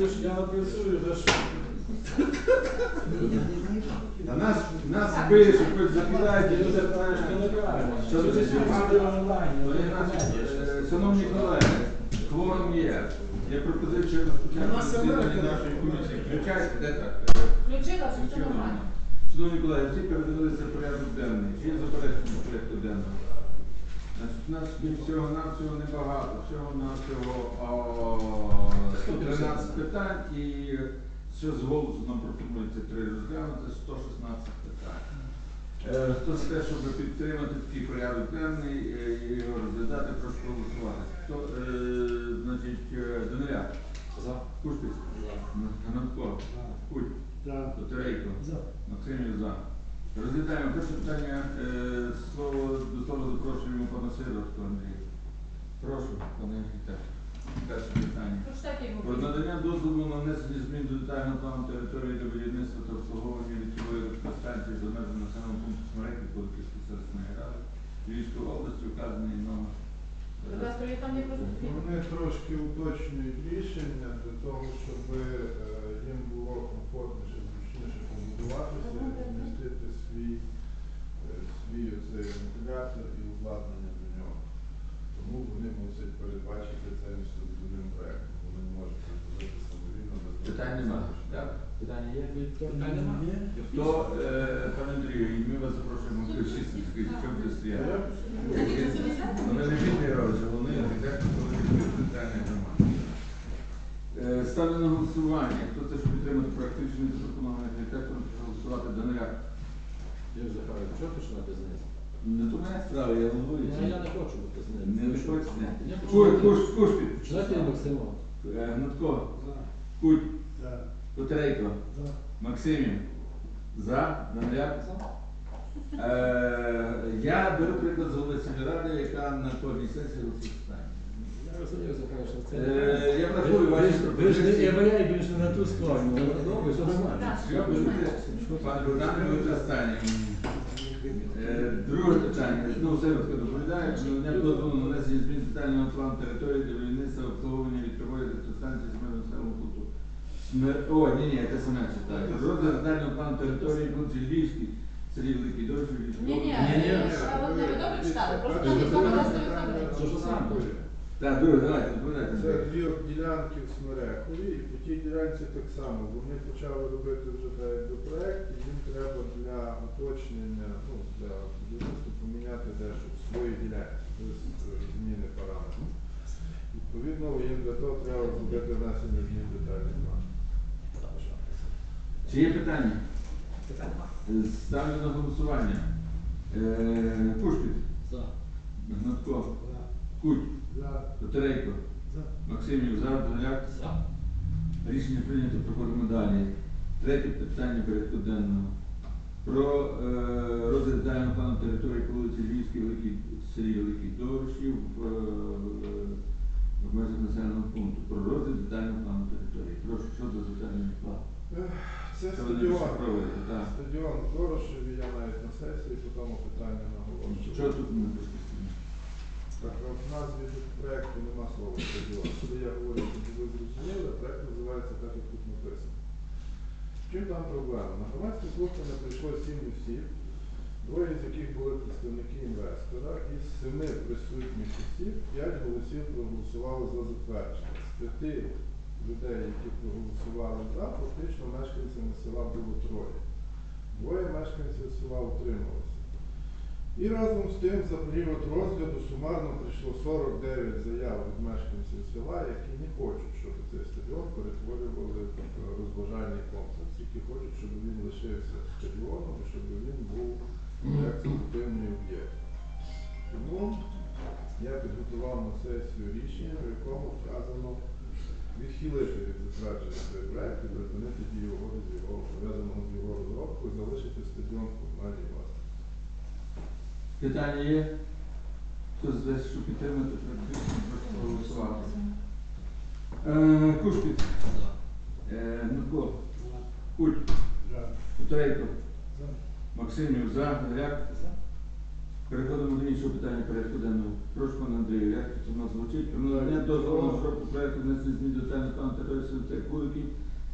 ти ж я напрацюю вже ж. Та нас, нас били, що хоч закидають, і люди неправильно. Що онлайн, Ну, не е, Шановні колеги, кворум є. Є пропозиція розпочати нас засідання Америка. нашої комісії. Включайте, де так? Включила, все Включила. нормально. Шановні колеги, всі передивилися порядок денний. Чи є заперечення до порядку денного? Значить, у нас є всього навсього небагато, всього навсього 113 питань і що з голосу нам пропонується три розглянути 116 питань. Е, Хто за те, щоб підтримати такий порядок денний е, і його розглядати, прошу голосувати. Хто, е, значить, е, Даниля, За. Куштиць, Гнатко, Куть, Дотерейко, Максимів за. Розглядаємо перше питання. е, Слово до слова запрошуємо пана Сидорського Андрія. Прошу, пане архітектор. Перше питання. Прочитайте його. Про надання дозволу на внесення змін до детального плану території для будівництва та обслуговування літової електростанції за межами населеного пункту Смереки Полківської селищної ради Львівської області, вказаний номер. Будь ласка, є там є просто Вони трошки уточнюють рішення для того, щоб е, їм було комфортніше, зручніше побудуватися, змістити свій, е, свій оцей вентилятор і обладнання до нього. Тому вони мусять передбачити це містобудівним проектом. Вони не можуть зробити самовільно Питань немає. Питання є? Питань немає. Хто, е, пане Андрію, і ми вас запрошуємо в що буде стояти. Вони не розділ, вони архітектор, коли відкрити громади. Е, Ставлю на голосування. Хто це, щоб підтримати рішення запропонований архітектором, прошу голосувати Даниля. Я вже кажу, чого ти ж на бізнес? Не моя справа, я. Ну, я не хочу бути з ним. Не, не хочете? Я хочу Куш, бути- куш, куш. Починайте Максима. Е, Гнатко, Куть, Котрейко, Максимів, За, Даниля. Е, я беру приклад з голови сільради, яка на кожній сесії голосує Я це... Е, я врахую ваші Ви ж не пропозиції. валяю більше на ту сторону. Добре, все нормально. Так. Що будете? Пан Богдан, ви останній. Е, Друге питання. Ну, Северська доповідає, що надання дозволу на внесення змін детального плану території для будівництва обслуговування вітрової електростанції з населеного пункту. О, ні, ні, те саме читаю. Розгляд детального плану території вулиці Львівській, селі Великий Дощ, Львівської Ні, ні, області. а ви добре читали, просто там ніхто не дасть Це ж саме. Так, друге, давайте. Це дві ділянки в Смерехові, і по тій ділянці так само. Вони почали робити вже так, якби проект, і їм треба для уточнення, ну, для будівництва поміняти дещо в своїй ділянці, без е, зміни параметрів. Відповідно, їм для того треба зробити внесення змін в детальний план. Чи є питання? Е, Ставлю на голосування. Е, Пушпіт, За. Гнатко, Куть, За. Котерейко, Максимів, за, Даниляк. За. Рішення прийнято, проходимо далі. Третє питання порядку денного. Про е, розгляд детального плану території по вулиці Львівській, Великій, селі Великий Дорожів в, е, в межах населеного пункту. Про розгляд детального плану території. Прошу, що за детальний план? Це Це вони стадіон. ще проводять, так. Стадіон в я навіть на сесії по тому питанню наголошую. Що тут ми розпустимо? Так, в назві тут проекту нема слова стадіон. Коли я говорю, щоб ви зрозуміли, проект називається так, як тут написано. В чим там проблема? На громадські слухання прийшло сім осіб, двоє з яких були представники інвестора, із семи присутніх осіб п'ять голосів проголосували за затвердження. З п'яти людей, які проголосували за, фактично мешканцями села було троє. Двоє мешканців села утрималися. І разом з тим за період розгляду сумарно прийшло 49 заяв від мешканців села, які не хочуть, щоб цей стадіон перетворювали в розважальний комплекс, які хочуть, щоб він лишився стадіоном і щоб він був як спортивний об'єкт. Тому я підготував на сесію рішення, в якому вказано відхилити від затвердження цей проект і припинити дію угоди з його пов'язаного з його розробкою, залишити стадіон. Питання є? Хто за те, щоб підтримати, прошу проголосувати. Е, Кушпіт, е, Нутко, Куть, Кутрейко, Максимів, за, Гряк. Переходимо до іншого питання порядку денного. Прошу пане Андрію, як це у нас звучить? Про надання дозволу на розробку проекту внесення змін до детального плану території Кулики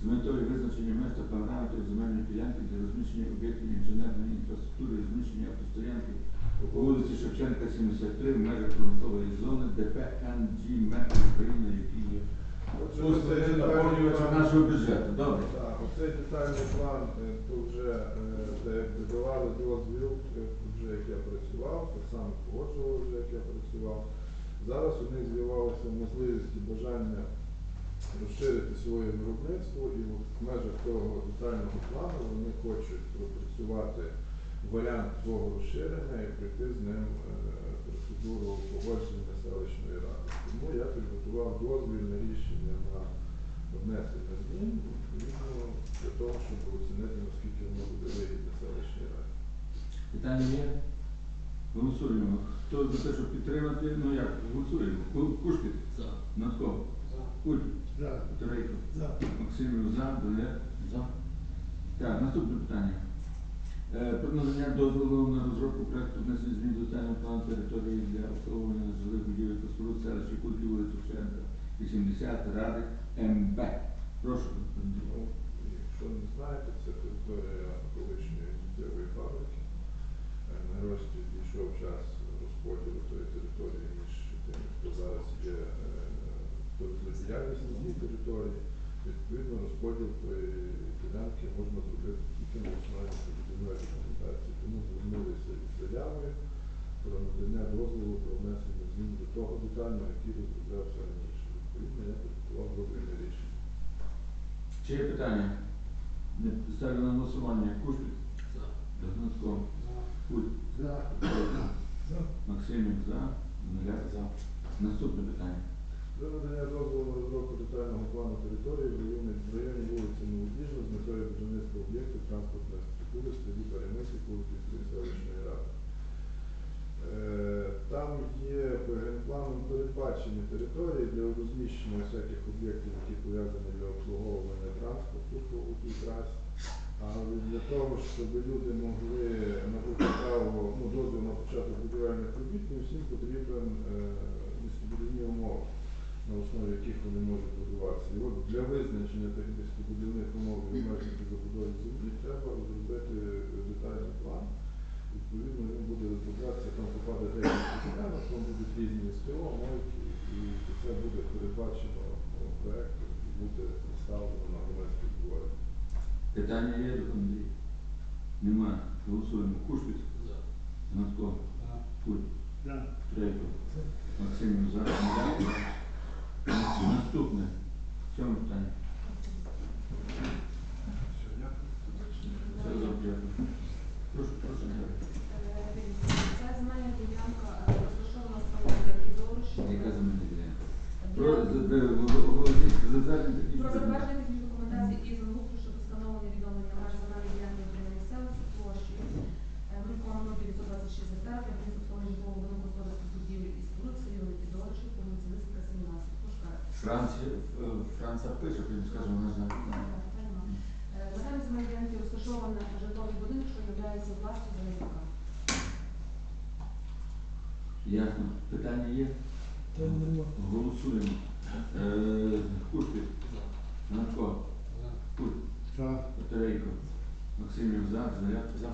з метою визначення місця параметрів земельної ділянки для розміщення об'єктів інженерної інфраструктури, розміщення автостоянки по вулиці Шевченка, 73 в межах промислової зони ДП НГ Метро України, які є Отже, Просто це наповнювача нашого бюджету. Добре. Так, оцей детальний план, е, то вже е, де давали дозвіл, е, вже як я працював, так само погоджував вже, як я працював. Зараз у них з'явилася можливість і бажання розширити своє виробництво, і в межах того детального плану вони хочуть пропрацювати варіант свого розширення і пройти з ним е, процедуру погодження селищної ради. Тому я підготував дозвільне рішення на внесення змін відповідно для того, щоб оцінити, наскільки воно буде вигідне селищній раді. Питання є? Голосуємо. Хто за те, щоб підтримати? Ну як? Голосуємо. Ку- Кушпіт? За. Натко? Куль? За. Турейко? За. Максимів за, Донер? За. Так, наступне питання. Е, Про надання дозволу на розробку проекту внесення змін до детального плану території для обслуговування жилих будівель та споруд селища Кульки, вулицю Шевченка, 80, Ради МБ. Прошу. Ну, якщо не знаєте, це територія колишньої життєвої фабрики. Е, Нарешті дійшов час розподілу тої території між тими, хто зараз є е, хто діяльність на цій території. Відповідно, розподіл ділянки можна зробити тільки на основі будівної документації. Тому звернулися із заявою про надання дозволу про внесення змін до того детального, який розроблявся раніше. Відповідно, я підготував дозвільне рішення. Чи є питання? Не ставлю на голосування. Кушпіт? За. Догнатко? Куль? За. За. Максимів за, Донер? За. Наступне питання. Надання дозволу на розробку детального плану території в районі, в районі вулиці Молодіжна з метою будівництва об'єктів транспортної структури в селі Перемисли Куликівської селищної ради. Е, Там є по генпланом передбачені території для розміщення всяких об'єктів, які пов'язані для обслуговування транспорту по тій трасі. Але для того, щоб люди могли набути право ну, дозвіл на початок будівельних робіт, їм всім потрібен е, містобудівні умови, на основі яких вони можуть будуватися. І от для визначення тих містобудівних умов і обмежень забудови землі треба розробити детальний план. Відповідно, він буде розроблятися, там попаде декілька ділянок, там будуть різні СТО, мойки, і це буде передбачено і буде представлено на громадській зборі. Питання є до Андрій? Немає. Голосуємо. Кушпіт? За. Гнатко? Куль? За. Трейко? Максимів за, Донер? Наступне. Сьоме питання. Все, дякую. Все добре. Прошу, прошу. Наталя. Е, дивіться, Ця земельна ділянка е, розташована з пам'ятники дорожчі. Яка земельна ділянка? Про за- де оголосіть затвердження Про технічної затвердження технічної документації і землеустрою щодо встановлення відновлення меж земельної ділянки України місцевості площею 0,926 гектар для будівництва житлового будинку господарських будівель і споруд в селі Великі Дорожі по вулиці Лисика, 17. Пушкар. Франція, пише, потім скаже, вона знає. Е, На даній земельній розташована житловий будинок, що є власністю заявника. Ясно. Питання є? Голосуємо. Е? Куль? Батарейко? Максимів за, Заряд? За.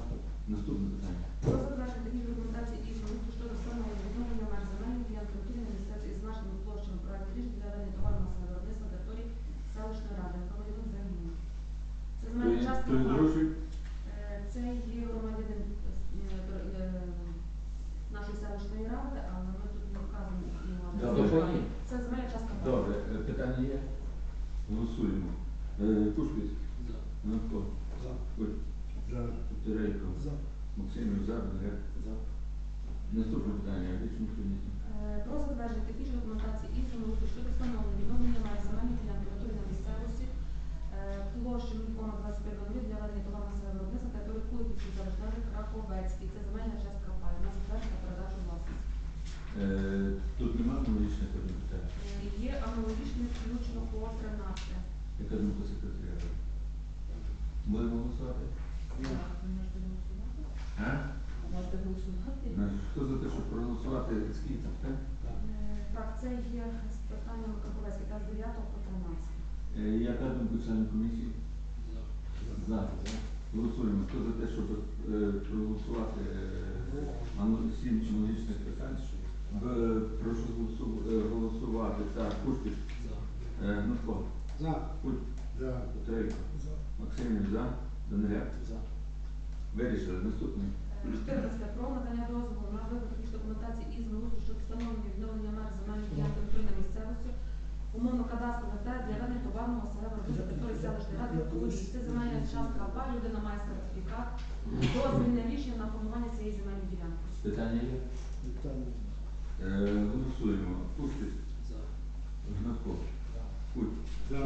Наступне питання. Про затвердження технічної документації і землеустрою щодо встановлення відновлення меж земельної ділянки на місцевості із значними площами проекту рішення для ведення товарного селищної ради. Громадянин загинув. Це земельна частка. Той пай. дорожчий? Е, Це є громадянин е, е, нашої селищної ради, але ми тут не вказуємо його Добре. адресу. Це земельна частка. Добре. Е, Питання є? Голосуємо. Е, Кушпіт? Гнатко? Куль? Батарейко? Максимів за, Заряд? За. Наступне питання. Річну прийняті. Е, Про затвердження технічної документації і землеустрою щодо встановлення відновлення меж земельної ділянки території на місцевості е, площі 0,25 для ведення товарного виробництва на ради Краковецькій. Це земельна частка паю. На затвердження передачу власності. Е, Тут немає аналогічних питань. Е, Є аналогічне включено по 13. Яка думка секретаря? Будемо голосувати? Можете голосувати? А? Можете голосувати? Хто за те, щоб проголосувати скільки? Так? Е, Так, це є з питанням Краковецької, та з 9 по 13. Е, Яка думка членів комісії? За. Голосуємо. Хто за те, щоб е, проголосувати е, ану- сім аналогічних питань? Б- Прошу голосу- е, голосувати. Так, Кушпіт. Е, Гнатко. За. Куль. За. Петрейко. Максимів за. Даниляк. Вирішили. Наступний. 14 про надання дозволу на виготовлення документації із землеустрою щодо встановлення відновлення меж земельної ділянки території місцевості, умовно кадастрових та для ведення товарного селева робити території селищної ради екології. Це земельна частка пай, людина має сертифікат, дозвільне рішення на формування цієї земельної ділянки. Питання є? Питання. Е, Голосуємо. Кушпіт. Гнатко. Куль. За.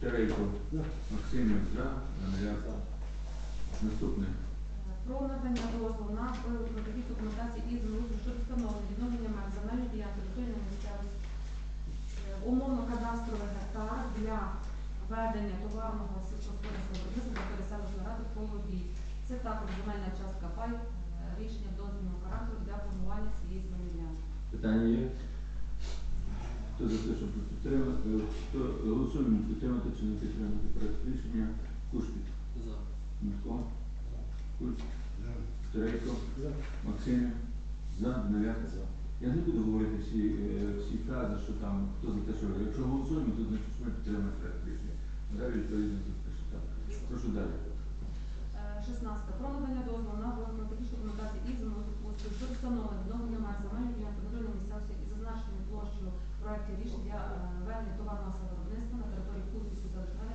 Петрейко. За. Максимів за. Даниляк. Наступний. Про надання дозволу на виготовлення таких документацій із землеустрою щодо встановлення відновлення меж земельної ділянки території місцевості е, умовно-кадастрових гектар для ведення товарного сільськогосподарського виробництва території селищної ради Половій. Це також земельна частка пай, е, рішення дозвільного характеру для формування цієї земельної. Питання є? Хто за те, щоб підтримати? Хто голосуємо підтримати чи не підтримати проект рішення? Кушпіт. Мутко. Куль. Терейко. За. Максимів. За. Даниляк. Я не буду говорити всі, е, всі фрази, що там хто за те, що якщо голосуємо, то значить що ми підтримуємо проект рішення. Далі відповідно тут пише так. Прошу далі. Е, 16. Про надання дозволу на виготовлення технічної документації із землеустрою щодо встановлення відновлення меж земельної ділянки територіальної місцевості із зазначеною площею проектів рішень для е, ведення товарного виробництва на території Кузівської ради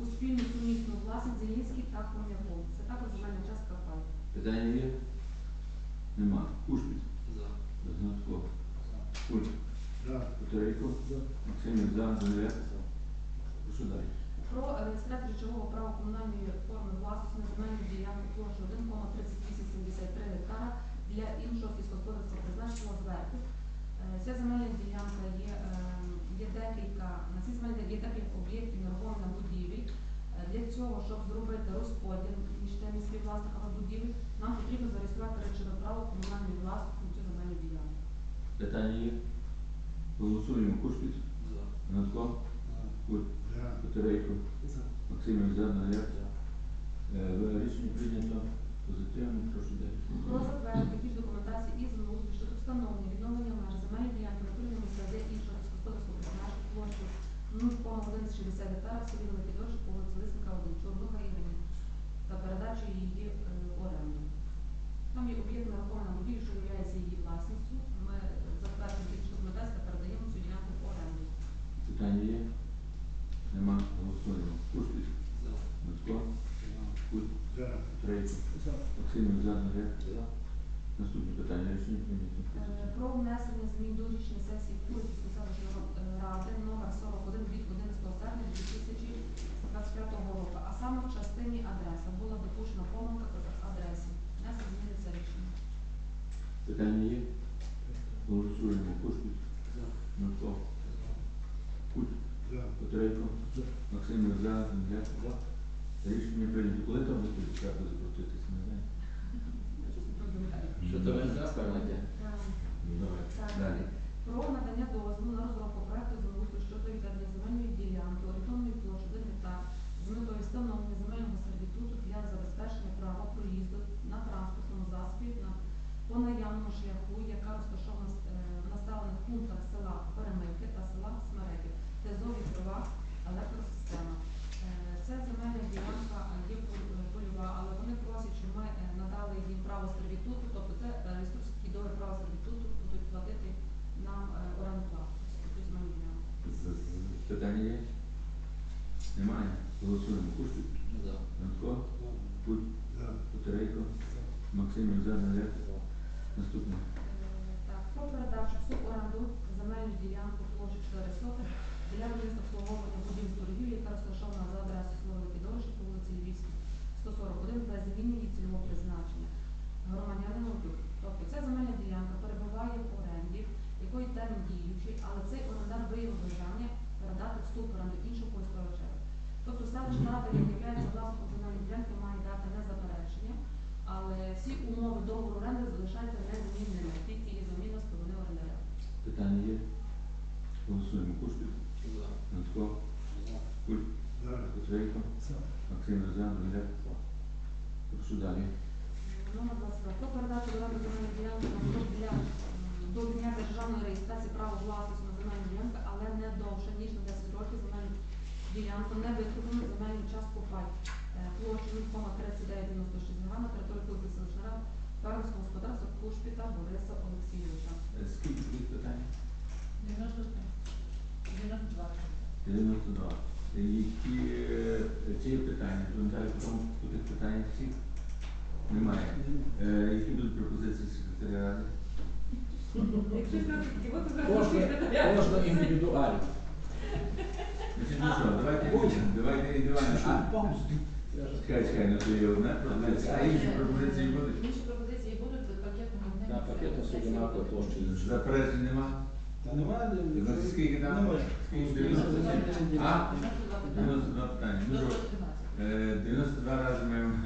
у спільну сумісну власність Зелінський та Хом'яков. Це також земельна частка пай. Питання є? Нема. Кушпіт. Гнатко. Куль. За. Максимів за. Прошу далі. Про реєстрацію речового права комунальної форми власності на земельну ділянку площу 1,3873 гектара для іншого сільськогосподарського призначення зверху. Е, Ця земельна ділянка є, е, є декілька, на цій земельній ділянці є декілька об'єктів нерухомих будівель. Е, Для цього, щоб зробити розподіл між тими співвласниками будівель, нам потрібно зареєструвати речове право комунальної власності на цю земельну ділянку. Питання є? Голосуємо. Кушпіт. Гнатко. Куль. За. Петрейко. За. Максимів за. Даниляк. Е, Рішення прийнято позитивно. Прошу далі. Про затвердження таких документацій із землеустрою щодо встановлення відновлення меж земельної ділянки натурної місця іншого сільськогосподарського призначення площу 0,160 гектара в селі Великий Дорож по вулиці Лисника 1 Чорнуха Ірини та передачу її е, в оренду. Там є об'єкт нерухомого будівлі, що є її власністю. Ми затверджуємо технічну документацію передаємо цю ділянку в оренду. Питання є? Нема. Голосуємо. Кушпіт. Гнатко. Куль. За. Петрейко. За. Максимів за. Даниляк. Наступне питання. Рішення прийнято. Е, Про внесення змін до рішення сесії Курської селищної ради номер 41 від 11 серпня 2025 року, а саме в частині адреси. Була допущена помилка в адресі. Внесли зміни це рішення. Питання є? Голосуємо. Кушпіт. За. Гнатко. Куль. За. Петрейко. За. Максимів за. Рішення прийнято. Коли там буде карта закрутитися? Не знаю. Що то ви заставите? Ну, Давай. Далі. Про надання дозволу на розробку проекту землеустрою щодо відведення земельної ділянки орієнтовної площі 1 гектар з метою встановлення земельного сервітуту для забезпечення права проїзду на транспортному засобі на по наявному шляху, яка розташована е, в населених пунктах села Перемирки та села Смереки, де зовітрова електросистема. Е, Це земельна ділянка е, є пол- польова, але вони просять, щоб ми е, надали їм право сервітуту, тобто це реєструється договір права сервітуту, будуть платити нам е, оренду плату. за цю земельну ділянку. З- з- Питання є? Немає. Голосуємо. Кушпіт. Гнатко. Куль. За. Петрейко. Максимів за. Даниляк. Наступне. Е, Так, про суборенду земельну ділянку площі 4 соти для обслуговування будівель торгівлі, яка розташована за адресою село Великі Дорожі по вулиці Львівській, 141, без зміни її цільового призначення. Громадянину ОТЮК. Тобто ця земельна ділянка перебуває в оренді, якої термін діючий, але цей орендар виявив бажання передати в суд оренду іншого користувача. Тобто селищна рада, як є власником земельної ділянки, має дати не заперечення, але всі умови договору оренди залишаються незмінними, тільки є заміна сторони орендаря. Питання є? Голосуємо. Кушпіт. Гнатко. Куль. Петрейко. Максим Розян, Дуля. Прошу далі. Номер 22. Про передачу до ради земельної ділянки для м, до дня державної реєстрації права власності на земельну ділянку, але не довше, ніж на 10 років земельну ділянку, не викуплену земельну частку пай е, площею 0,3996 на території Кулики селищна рада фермерського господарства Кушпіта Бориса Олексійовича. Е, Скільки тут питань? 93. 92. 92. Е, Які е, ці є питання? Пам'ятаю, по тому по тих питаннях всіх? Немає. Е, Які будуть пропозиції секретаря ради? Якщо тільки ви Кожна, кожна індивідуально. Значить, ну що, давайте, давайте індивідуально. А, Чекай, чекай, ну то є одна пропозиція, а інші пропозиції будуть? Інші пропозиції будуть пакетом одним. Да, пакетом собі на площі. Заперечень нема? Та немає, не- скільки там? Немає. Скільки? 92? А? 92 питання. Ну, що, е, 92 рази маємо.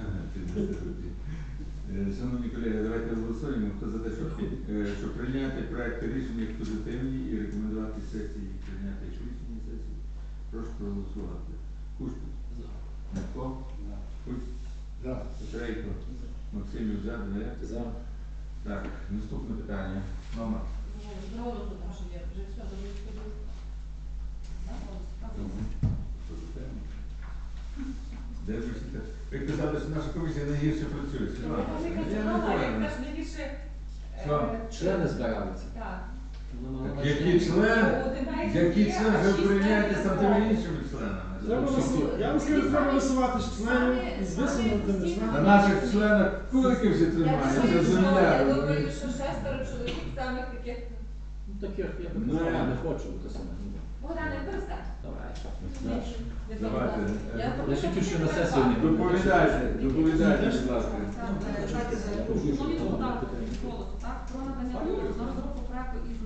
Е, Шановні колеги, давайте голосуємо. Хто за те, щоб, е, щоб прийняти проект рішення як позитивні і рекомендувати сесії прийняти рішення сесії. Прошу проголосувати. Кушпіт. За. За. Кусь. За. Петрейко. Максимів за, Двоє. За. Так, наступне питання. Номер. Голосу там ще є, вже все, скажу. Де ж всі так? Казали, що наша комісія найгірше працює. Ну. Що? Члени збираються. Так. Так Які члени? Які члени? Ви порівняєте з тими іншими членами? Треба. Я вам скажу, треба висунутими На наших членах кулики вже тримають, це Я земля. думаю, що шестеро чоловік самих таких. Ну, таких я Ну, не я- не хочу бути саме. Богдане, перестань. Давай. Не Давайте. будь ласка. Е, думаю, ще що на не сесію не. Доповідайте, доповідайте, будь ласка. Шановні депутати, від голосу, так, про надання дозволу на розробку проекту із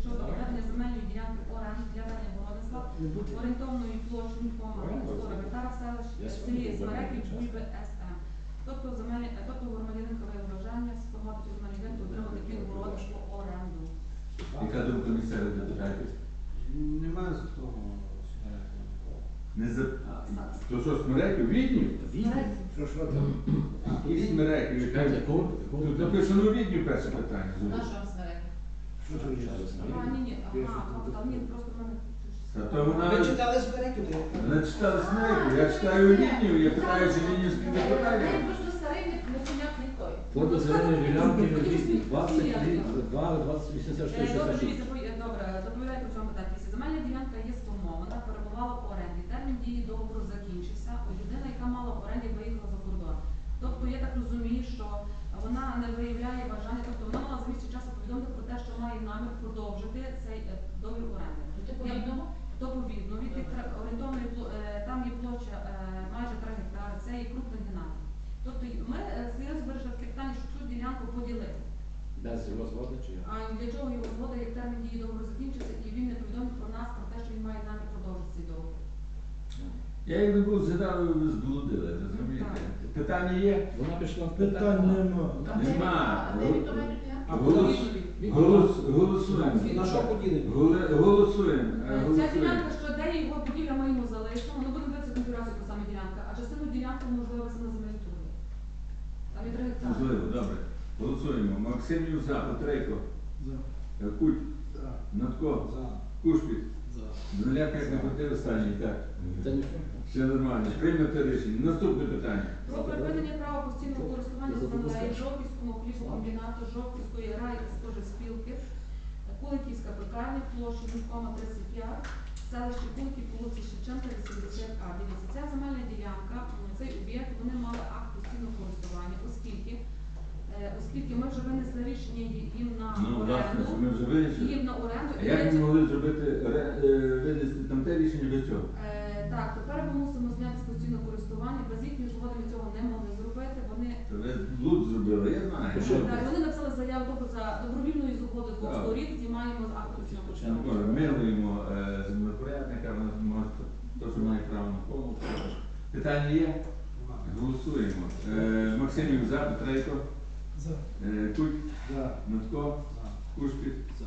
щодо ведення земельної ділянки оренди для ведення городництва орієнтовною площею кома 40 гектара в селищі селі Смереків Бульби СМ. Тобто земель, тобто громадянин виявив бажання сформувати цю земельну отримати під городництво оренду. Яка думка місцевих депутатів? Немає з того. Не за... То що, смереків? Відні? Що ж там? І кого? Кого? Тут написано відні перше питання. Наша вам смерека. Що там є? А, ні, ні, ага, а, ні, просто в мене Та то вона... Ви читали збереки? Вона читала смереків. Я читаю відні, я питаю, чи віднівські Він депутатів. просто старий, непонятний той. Фото зеленої ділянки 20, 22, 20, Е, 84, Добре, 66. дивіться, е, добре, доповідаю по цьому. Дивіться, Земельна ділянка є сформована, перебувала в оренді. Термін дії договору закінчився. Людина, яка мала в оренді, виїхала за кордон. Тобто я так розумію, що вона не виявляє бажання, тобто вона мала за місяць часу повідомити про те, що має намір продовжити цей е, договір оренди. Типу відомо? Доповідно, від орієнтовної е, там є площа е, майже 3 гектари, це є крупна геннадій. Тобто ми е, серйозно вирішили таке питання, що цю ділянку поділити. Без його згоди чи як? А для чого його згода, як термін дії договору закінчився, і він не повідомив про нас про те, що він має намір продовжити цей договір. Я як не був згадав, ви зболодили, розумієте? Питання є? Вона пішла в Питань нема. Нема. А де він то має бути? А Голос? Голос, голосуємо. На що поділимо? Голе- Голосуємо. е, Е, Ця голосуємо. ділянка, що де його будівля, ми йому залишимо, ми будемо дивитися конфігурацію по саме ділянка, а частину ділянки можливо вести на земельні торги. Там є три гектари. Можливо, добре. Голосуємо. Максимів за, Петрейко, За. Куть, За. Натко, За. Кушпіт. Доляк як не хотів останній, так. Все нормально. Прийняте рішення. Наступне питання. Про припинення права постійного користування землею Жовківському хлібокомбінату Жовківської райспоживспілки, Куликівська пекарня, площа 0,35, селище Куликів, вулиці Шевченка, 80А. Дивіться, ця земельна ділянка, цей об'єкт, вони мали акт постійного користування, оскільки, е, оскільки ми вже винесли рішення їм на Ну, власне, що ми оренду, вже вирішили. їм на оренду. А і як ми могли зробити ре- е, винести там те рішення без цього? Е, Так, тепер ми мусимо зняти з постійного користування, без їхньої згоди ми цього не могли зробити. Вони Це ви блуд зробили, я знаю. Що? Так, вони написали заяву тобто за добровільною згодою двох Так. сторін, знімаємо акту цього. Ще не милуємо е, землепорядника, вона може то, що має право на помилку. Питання є? Голосуємо. Е, Максимів за, Петрейко, Е, Куть, За. Матко, За. Кушпіт. За.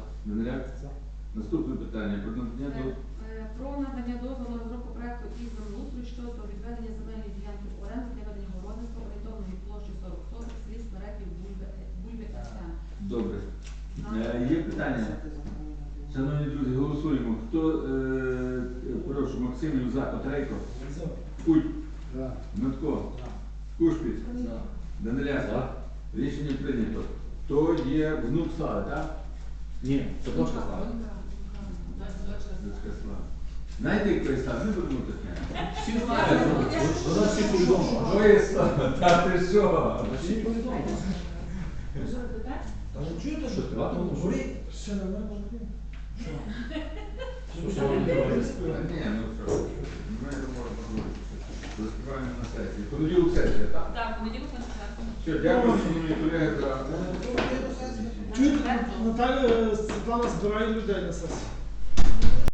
Наступне питання. Про надання Е, до... е, Про надання дозволу на розробку проекту із землеустрою щодо відведення земельної ділянки в оренду для ведення городництва орієнтовної площі 40 соток в селі Смереків Бульби СМ. Добре. Е, Є питання? Шановні друзі, голосуємо. Хто е, прошу Максимів за Петрейко? Куть, Дмитко, Кушпіт, Даниляк. Рішення прийнято. То є внук Слави, так? Ні, це дочка стала. Дочка Слави. Знаєте, як той став? Не будемо таке. Всі знають, вона всі повідомила. Моє Слава, та ти що? Всі повідомила. Та ви чуєте, Що, ти вату можеш? Горі, ще не мене. Що, Ні, ну що, ми не можемо поговорити. Розкриваємо на сесії. Понеділок сесія, так? Так, понеділок на четвертому. Все, дякую, шановні колеги, за. Чуть Наталя Світлана збирає людей на сесію.